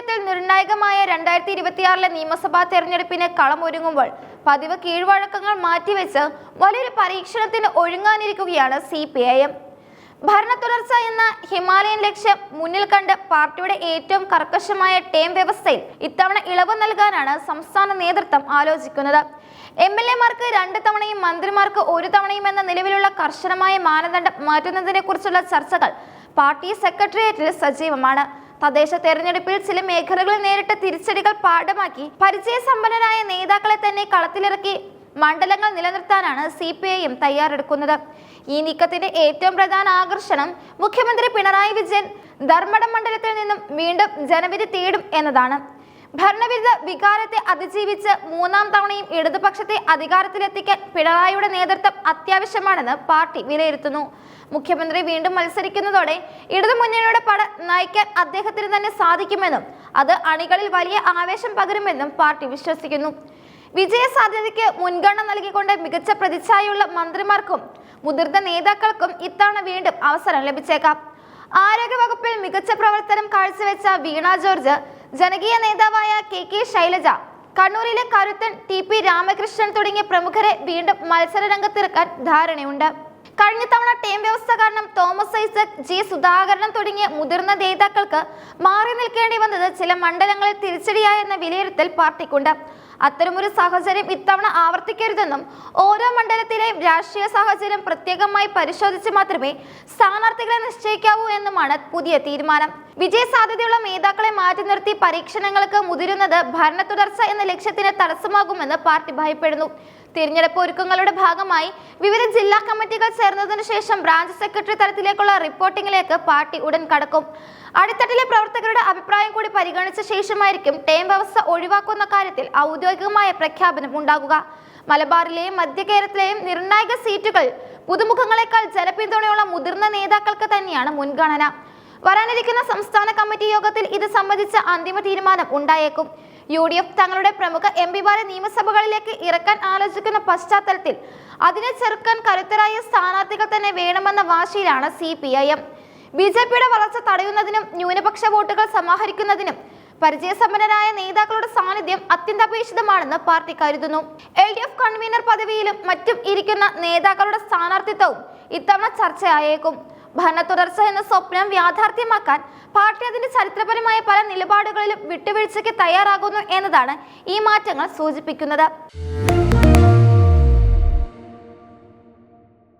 കാര്യത്തിൽ നിർണായകമായ രണ്ടായിരത്തി ഇരുപത്തിയാറിലെ നിയമസഭാ തെരഞ്ഞെടുപ്പിന് കളമൊരുങ്ങുമ്പോൾ പതിവ് കീഴ്വഴക്കങ്ങൾ മാറ്റിവെച്ച് വലിയൊരു പരീക്ഷണത്തിന് ഒഴുങ്ങാനിരിക്കുകയാണ് സി പി ഐ എം. ഭരണ തുടർച്ച എന്ന ഹിമാലയൻ ലക്ഷ്യം മുന്നിൽ കണ്ട് പാർട്ടിയുടെ ഏറ്റവും കർക്കശമായ ടേം വ്യവസ്ഥയിൽ ഇത്തവണ ഇളവ് നൽകാനാണ് സംസ്ഥാന നേതൃത്വം ആലോചിക്കുന്നത്. എം എൽ എമാർക്ക് രണ്ട് തവണയും മന്ത്രിമാർക്ക് ഒരു തവണയും എന്ന നിലവിലുള്ള കർശനമായ മാനദണ്ഡം മാറ്റുന്നതിനെ കുറിച്ചുള്ള ചർച്ചകൾ പാർട്ടി സെക്രട്ടേറിയറ്റിൽ സജീവമാണ്. തദ്ദേശ തെരഞ്ഞെടുപ്പിൽ ചില മേഖലകളിൽ നേരിട്ട തിരിച്ചടികൾ പാഠമാക്കി പരിചയസമ്പന്നരായ നേതാക്കളെ തന്നെ കളത്തിലിറക്കി മണ്ഡലങ്ങൾ നിലനിർത്താനാണ് സി പി ഐ എം തയ്യാറെടുക്കുന്നത്. ഈ നീക്കത്തിന്റെ ഏറ്റവും പ്രധാന ആകർഷണം മുഖ്യമന്ത്രി പിണറായി വിജയൻ ധർമ്മടം മണ്ഡലത്തിൽ നിന്നും വീണ്ടും ജനവിധി തേടും എന്നതാണ്. ഭരണവിരുദ്ധ വികാരത്തെ അതിജീവിച്ച് മൂന്നാം തവണയും ഇടതുപക്ഷത്തെ അധികാരത്തിലെത്തിക്കാൻ പിണറായിയുടെ നേതൃത്വം അത്യാവശ്യമാണെന്ന് പാർട്ടി വിലയിരുത്തുന്നു. മുഖ്യമന്ത്രി വീണ്ടും മത്സരിക്കുന്നതോടെ ഇടതുമുന്നണിയുടെ പട നയിക്കാൻ അദ്ദേഹത്തിന് തന്നെ സാധിക്കുമെന്നും അത് അണികളിൽ വലിയ ആവേശം പകരുമെന്നും പാർട്ടി വിശ്വസിക്കുന്നു. വിജയ സാധ്യതയ്ക്ക് മുൻഗണന നൽകിക്കൊണ്ട് മികച്ച പ്രതിച്ഛായുള്ള മന്ത്രിമാർക്കും മുതിർന്ന നേതാക്കൾക്കും ഇത്തവണ വീണ്ടും അവസരം ലഭിച്ചേക്കാം. ആരോഗ്യവകുപ്പിൽ മികച്ച പ്രവർത്തനം കാഴ്ചവെച്ച വീണ ജോർജ് ജനകീയ നേതാവായ കെ കെ ശൈലജ കണ്ണൂരിലെ കരുത്തൻ ടി പി രാമകൃഷ്ണൻ തുടങ്ങിയ പ്രമുഖരെ വീണ്ടും മത്സര രംഗത്തിറക്കാൻ ധാരണയുണ്ട്. കഴിഞ്ഞ തവണ ടീം വ്യവസ്ഥ കാരണം തോമസ് ഐസക് ജി സുധാകരൻ തുടങ്ങിയ മുതിർന്ന നേതാക്കൾക്ക് മാറി നിൽക്കേണ്ടി വന്നത് ചില മണ്ഡലങ്ങളിൽ തിരിച്ചടിയായെന്ന വിലയിരുത്തൽ പാർട്ടിക്കുണ്ട്. അത്തരമൊരു സാഹചര്യം ഇത്തവണ ആവർത്തിക്കരുതെന്നും ഓരോ മണ്ഡലത്തിലെയും രാഷ്ട്രീയ സാഹചര്യം പ്രത്യേകമായി പരിശോധിച്ച് മാത്രമേ സ്ഥാനാർത്ഥികളെ നിശ്ചയിക്കാവൂ എന്നുമാണ് പുതിയ തീരുമാനം. വിജയ സാധ്യതയുള്ള നേതാക്കളെ മാറ്റി നിർത്തി പരീക്ഷണങ്ങൾക്ക് മുതിരുന്നത് ഭരണ തുടർച്ച എന്ന ലക്ഷ്യത്തിന് തടസ്സമാകുമെന്ന് പാർട്ടി ഭയപ്പെടുന്നു. തിരഞ്ഞെടുപ്പ് ഒരുക്കങ്ങളുടെ ഭാഗമായി വിവിധ ജില്ലാ കമ്മിറ്റികൾ ചേർന്നതിനു ശേഷം ബ്രാഞ്ച് സെക്രട്ടറി തലത്തിലേക്കുള്ള റിപ്പോർട്ടിംഗിലേക്ക് പാർട്ടി ഉടൻ കടക്കും. അടിത്തട്ടിലെ പ്രവർത്തകരുടെ അഭിപ്രായം കൂടി പരിഗണിച്ച ശേഷമായിരിക്കും ടേം വ്യവസ്ഥ ഒഴിവാക്കുന്ന കാര്യത്തിൽ ഔദ്യോഗികമായ പ്രഖ്യാപനം ഉണ്ടാകുക. മലബാറിലെയും മധ്യ കേരളത്തിലെയും നിർണായക സീറ്റുകൾ പുതുമുഖങ്ങളെക്കാൾ ജനപിന്തുണയുള്ള മുതിർന്ന നേതാക്കൾക്ക് തന്നെയാണ് മുൻഗണന. വരാനിരിക്കുന്ന സംസ്ഥാന കമ്മിറ്റി യോഗത്തിൽ ഇത് സംബന്ധിച്ച അന്തിമ തീരുമാനം ഉണ്ടായേക്കും. യു ഡി എഫ് തങ്ങളുടെ പ്രമുഖ എം പിമാരെ നിയമസഭകളിലേക്ക് ഇറക്കാൻ ആലോചിക്കുന്ന പശ്ചാത്തലത്തിൽ അതിനെ ചെറുക്കാൻ കരുത്തരായ സ്ഥാനാർത്ഥികൾ തന്നെ വേണമെന്ന വാശിയിലാണ് C P I M. B J പിയുടെ വളർച്ച തടയുന്നതിനും ന്യൂനപക്ഷ വോട്ടുകൾ സമാഹരിക്കുന്നതിനും പരിചയസമ്പന്നരായ നേതാക്കളുടെ സാന്നിധ്യം അത്യന്താപേക്ഷിതമാണെന്ന് പാർട്ടി കരുതുന്നു. എൽ ഡി എഫ് കൺവീനർ പദവിയിലും മറ്റും ഇരിക്കുന്ന നേതാക്കളുടെ സ്ഥാനാർത്ഥിത്വവും ഇത്തവണ ചർച്ചയായേക്കും. ഭരണ തുടർച്ച എന്ന സ്വപ്നം യാഥാർത്ഥ്യമാക്കാൻ പാർട്ടി അതിന്റെ ചരിത്രപരമായ പല നിലപാടുകളിലും വിട്ടുവീഴ്ചയ്ക്ക് തയ്യാറാകുന്നു എന്നതാണ് ഈ മാറ്റങ്ങൾ സൂചിപ്പിക്കുന്നത്.